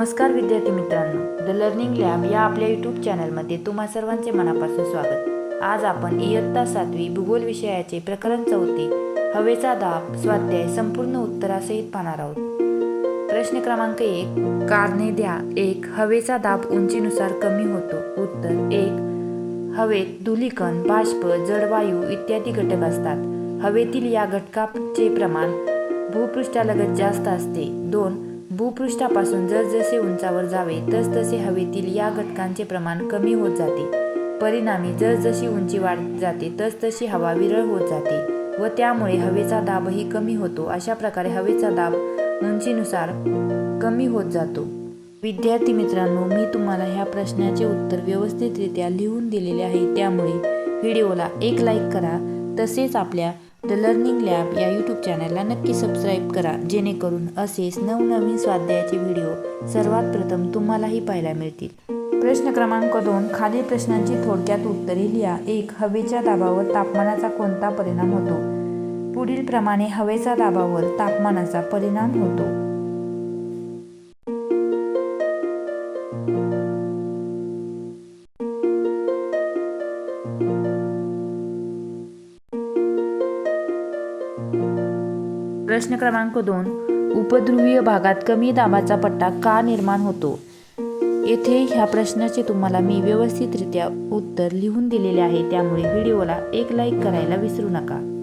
नमस्कार विद्यार्थी मित्रांनो द लर्निंग लॅब या आपल्या यूट्यूब चॅनलमध्ये तुम्हा सर्वांचे मनापासून स्वागत. आज आपण इयत्ता सातवी भूगोल विषयाचे प्रकरण चौथे हवेचा दाब स्वाध्याय संपूर्ण उत्तरासहित पाहणार आहोत. प्रश्न क्रमांक एक कारणे द्या. एक हवेचा दाब उंचीनुसार कमी होतो. उत्तर एक हवेत धुलीकण बाष्प जडवायू इत्यादी घटक असतात. हवेतील या घटकाचे प्रमाण भूपृष्ठालगत जास्त असते. दोन भूपृष्ठापासून जसजसे उंचावर जावे तसतसे हवेतील या घटकांचे प्रमाण कमी होत जाते. परिणामी जसजशी उंची वाढत जाते तसतशी हवा विरळ होत जाते व त्यामुळे हवेचा दाबही कमी होतो. अशा प्रकारे हवेचा दाब उंचीनुसार कमी होत जातो. विद्यार्थी मित्रांनो मी तुम्हाला ह्या प्रश्नाचे उत्तर व्यवस्थितरित्या लिहून दिलेले आहे. त्यामुळे व्हिडिओला एक लाईक करा. तसेच आपल्या द लर्निंग लॅब या यूट्यूब चॅनलला नक्की सबस्क्राईब करा जेणेकरून असेच नवनवीन स्वाध्यायाचे व्हिडिओ सर्वात प्रथम तुम्हालाही पाहायला मिळतील. प्रश्न क्रमांक दोन खालील प्रश्नांची थोडक्यात उत्तरे लिहा. एक हवेच्या दाबावर तापमानाचा कोणता परिणाम होतो? पुढील प्रमाणे हवेचा दाबावर तापमानाचा परिणाम होतो. प्रश्न क्रमांक दोन उपध्रुवीय भागात कमी दाबाचा पट्टा का निर्माण होतो? येथे ह्या प्रश्नाचे तुम्हाला मी व्यवस्थितरित्या उत्तर लिहून दिलेले आहे. त्यामुळे व्हिडिओला एक लाईक करायला विसरू नका.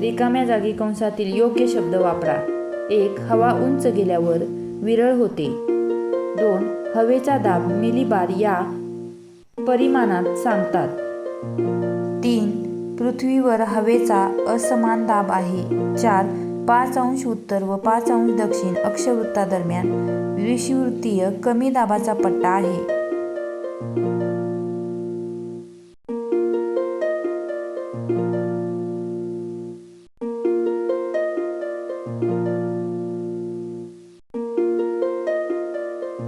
रिकाम्या जागी कंसातील योग्य शब्द वापरा. एक हवा उंच गेल्यावर विरळ होते. दोन हवेचा दाब मिलीबार या परिमाणात सांगतात. तीन पृथ्वीवर हवेचा असमान दाब आहे. चार पाच अंश उत्तर व पाच अंश दक्षिण अक्षवृत्तादरम्यान विषुवृत्तीय कमी दाबाचा पट्टा आहे.